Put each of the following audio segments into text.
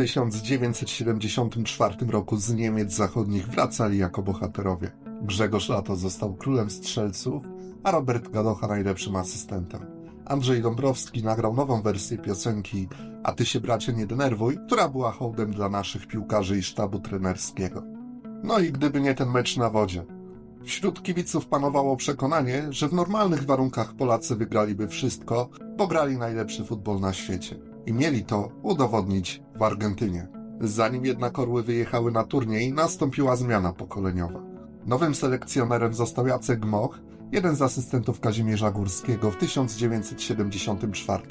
1974 roku z Niemiec zachodnich wracali jako bohaterowie. Grzegorz Lato został królem strzelców, a Robert Gadocha najlepszym asystentem. Andrzej Dąbrowski nagrał nową wersję piosenki A ty się bracie nie denerwuj, która była hołdem dla naszych piłkarzy i sztabu trenerskiego. No i gdyby nie ten mecz na wodzie. Wśród kibiców panowało przekonanie, że w normalnych warunkach Polacy wygraliby wszystko, bo grali najlepszy futbol na świecie. I mieli to udowodnić w Argentynie. Zanim jednak orły wyjechały na turniej, nastąpiła zmiana pokoleniowa. Nowym selekcjonerem został Jacek Moch, jeden z asystentów Kazimierza Górskiego w 1974.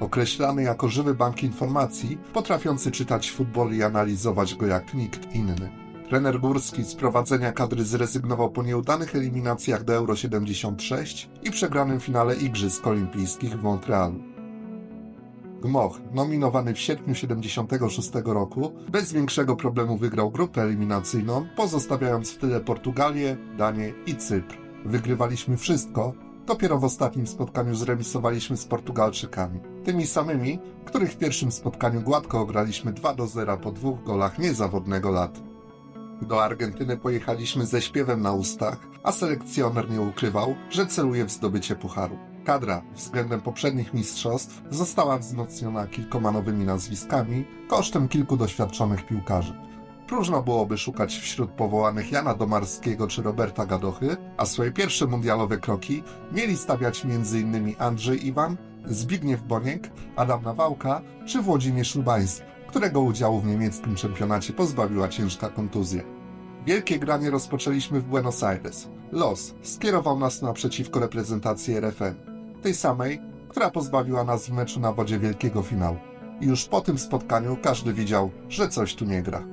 Określany jako żywy bank informacji, potrafiący czytać futbol i analizować go jak nikt inny. Trener Górski z prowadzenia kadry zrezygnował po nieudanych eliminacjach do Euro 76 i przegranym finale Igrzysk Olimpijskich w Montrealu. Gmoch, nominowany w sierpniu 76 roku, bez większego problemu wygrał grupę eliminacyjną, pozostawiając w tyle Portugalię, Danię i Cypr. Wygrywaliśmy wszystko, dopiero w ostatnim spotkaniu zremisowaliśmy z Portugalczykami. Tymi samymi, których w pierwszym spotkaniu gładko ograliśmy 2 do 0 po dwóch golach niezawodnego lat. Do Argentyny pojechaliśmy ze śpiewem na ustach, a selekcjoner nie ukrywał, że celuje w zdobycie pucharu. Kadra względem poprzednich mistrzostw została wzmocniona kilkoma nowymi nazwiskami kosztem kilku doświadczonych piłkarzy. Próżno byłoby szukać wśród powołanych Jana Domarskiego czy Roberta Gadochy, a swoje pierwsze mundialowe kroki mieli stawiać m.in. Andrzej Iwan, Zbigniew Boniek, Adam Nawałka czy Włodzimierz Lubański, którego udziału w niemieckim czempionacie pozbawiła ciężka kontuzja. Wielkie granie rozpoczęliśmy w Buenos Aires. Los skierował nas naprzeciwko reprezentacji RFN, tej samej, która pozbawiła nas w meczu na wodzie wielkiego finału. I już po tym spotkaniu każdy widział, że coś tu nie gra.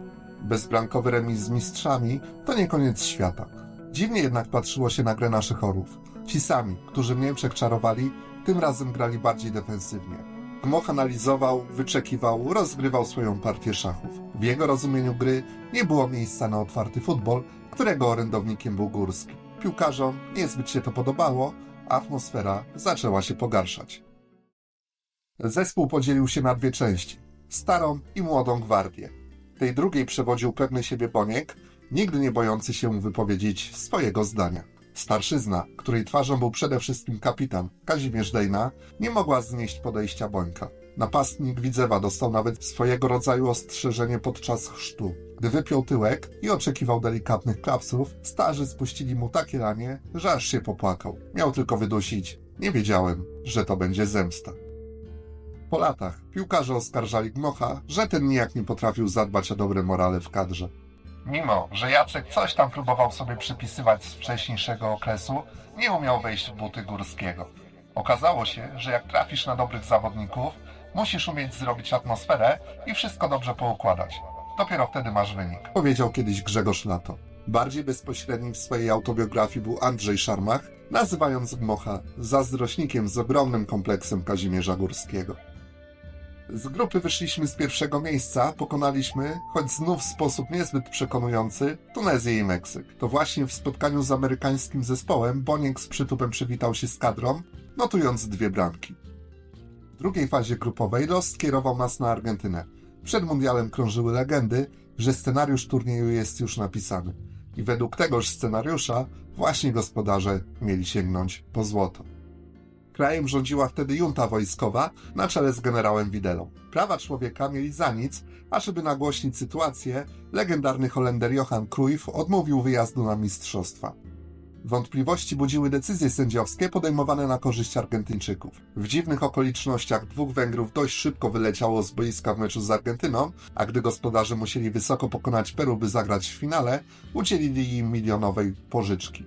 Bezbrankowy remis z mistrzami to nie koniec świata. Dziwnie jednak patrzyło się na grę naszych orłów. Ci sami, którzy w Niemczech czarowali, tym razem grali bardziej defensywnie. Gmoch analizował, wyczekiwał, rozgrywał swoją partię szachów. W jego rozumieniu gry nie było miejsca na otwarty futbol, którego orędownikiem był Górski. Piłkarzom niezbyt się to podobało, atmosfera zaczęła się pogarszać. Zespół podzielił się na dwie części. Starą i młodą gwardię. Tej drugiej przewodził pewny siebie Boniek, nigdy nie bojący się wypowiedzieć swojego zdania. Starszyzna, której twarzą był przede wszystkim kapitan Kazimierz Dejna, nie mogła znieść podejścia Bońka. Napastnik Widzewa dostał nawet swojego rodzaju ostrzeżenie podczas chrztu. Gdy wypiął tyłek i oczekiwał delikatnych klapsów, starzy spuścili mu takie ranie, że aż się popłakał. Miał tylko wydusić. Nie wiedziałem, że to będzie zemsta. Po latach piłkarze oskarżali Gmocha, że ten nijak nie potrafił zadbać o dobre morale w kadrze. Mimo, że Jacek coś tam próbował sobie przypisywać z wcześniejszego okresu, nie umiał wejść w buty Górskiego. Okazało się, że jak trafisz na dobrych zawodników, musisz umieć zrobić atmosferę i wszystko dobrze poukładać. Dopiero wtedy masz wynik. Powiedział kiedyś Grzegorz Lato. Bardziej bezpośredni w swojej autobiografii był Andrzej Szarmach, nazywając Gmocha zazdrośnikiem z ogromnym kompleksem Kazimierza Górskiego. Z grupy wyszliśmy z pierwszego miejsca, pokonaliśmy, choć znów w sposób niezbyt przekonujący, Tunezję i Meksyk. To właśnie w spotkaniu z amerykańskim zespołem Boniek z przytupem przywitał się z kadrą, notując dwie bramki. W drugiej fazie grupowej los skierował nas na Argentynę. Przed mundialem krążyły legendy, że scenariusz turnieju jest już napisany. I według tegoż scenariusza właśnie gospodarze mieli sięgnąć po złoto. Krajem rządziła wtedy junta wojskowa na czele z generałem Widelą. Prawa człowieka mieli za nic, a żeby nagłośnić sytuację, legendarny Holender Johan Cruyff odmówił wyjazdu na mistrzostwa. Wątpliwości budziły decyzje sędziowskie podejmowane na korzyść Argentyńczyków. W dziwnych okolicznościach dwóch Węgrów dość szybko wyleciało z boiska w meczu z Argentyną, a gdy gospodarze musieli wysoko pokonać Peru, by zagrać w finale, udzielili im milionowej pożyczki.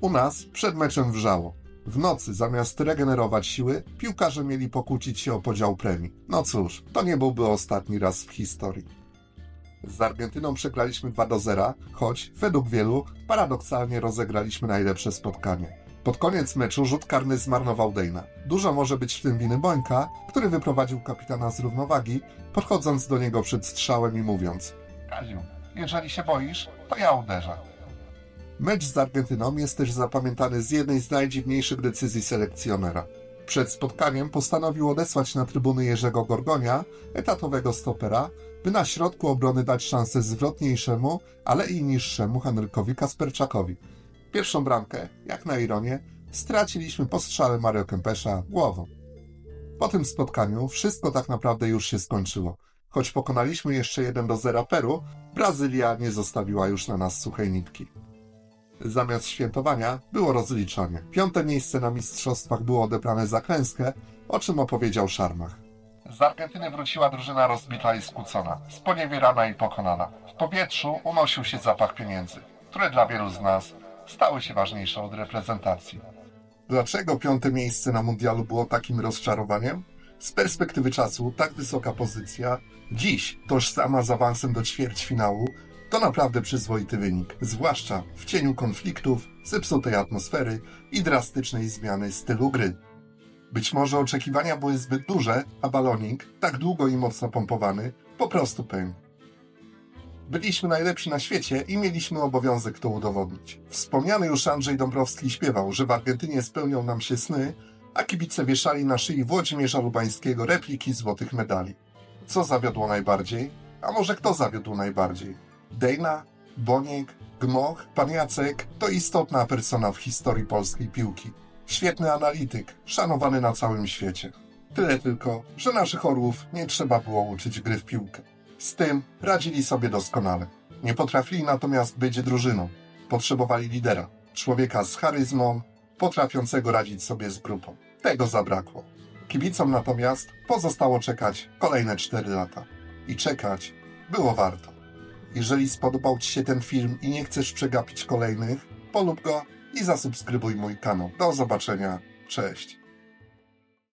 U nas przed meczem wrzało. W nocy, zamiast regenerować siły, piłkarze mieli pokłócić się o podział premii. No cóż, to nie byłby ostatni raz w historii. Z Argentyną przegraliśmy 2 do 0, choć, według wielu, paradoksalnie rozegraliśmy najlepsze spotkanie. Pod koniec meczu rzut karny zmarnował Dejna. Dużo może być w tym winy Bońka, który wyprowadził kapitana z równowagi, podchodząc do niego przed strzałem i mówiąc Kaziu, jeżeli się boisz, to ja uderzę. Mecz z Argentyną jest też zapamiętany z jednej z najdziwniejszych decyzji selekcjonera. Przed spotkaniem postanowił odesłać na trybuny Jerzego Gorgonia, etatowego stopera, by na środku obrony dać szansę zwrotniejszemu, ale i niższemu Henrykowi Kasperczakowi. Pierwszą bramkę, jak na ironię, straciliśmy po strzale Mario Kempesza głową. Po tym spotkaniu wszystko tak naprawdę już się skończyło. Choć pokonaliśmy jeszcze 1 do 0 Peru, Brazylia nie zostawiła już na nas suchej nitki. Zamiast świętowania było rozliczanie. Piąte miejsce na mistrzostwach było odebrane za klęskę, o czym opowiedział Szarmach. Z Argentyny wróciła drużyna rozbita i skłócona, sponiewierana i pokonana. W powietrzu unosił się zapach pieniędzy, które dla wielu z nas stały się ważniejsze od reprezentacji. Dlaczego piąte miejsce na mundialu było takim rozczarowaniem? Z perspektywy czasu tak wysoka pozycja, dziś tożsama z awansem do ćwierćfinału, to naprawdę przyzwoity wynik, zwłaszcza w cieniu konfliktów, zepsutej atmosfery i drastycznej zmiany stylu gry. Być może oczekiwania były zbyt duże, a balonik, tak długo i mocno pompowany, po prostu pękł. Byliśmy najlepsi na świecie i mieliśmy obowiązek to udowodnić. Wspomniany już Andrzej Dąbrowski śpiewał, że w Argentynie spełnią nam się sny, a kibice wieszali na szyi Włodzimierza Lubańskiego repliki złotych medali. Co zawiodło najbardziej? A może kto zawiódł najbardziej? Dejna, Boniek, Gmoch, pan Jacek to istotna persona w historii polskiej piłki. Świetny analityk, szanowany na całym świecie. Tyle tylko, że naszych orłów nie trzeba było uczyć gry w piłkę. Z tym radzili sobie doskonale. Nie potrafili natomiast być drużyną. Potrzebowali lidera, człowieka z charyzmą, potrafiącego radzić sobie z grupą. Tego zabrakło. Kibicom natomiast pozostało czekać kolejne 4 lata. I czekać było warto. Jeżeli spodobał Ci się ten film i nie chcesz przegapić kolejnych, polub go i zasubskrybuj mój kanał. Do zobaczenia. Cześć.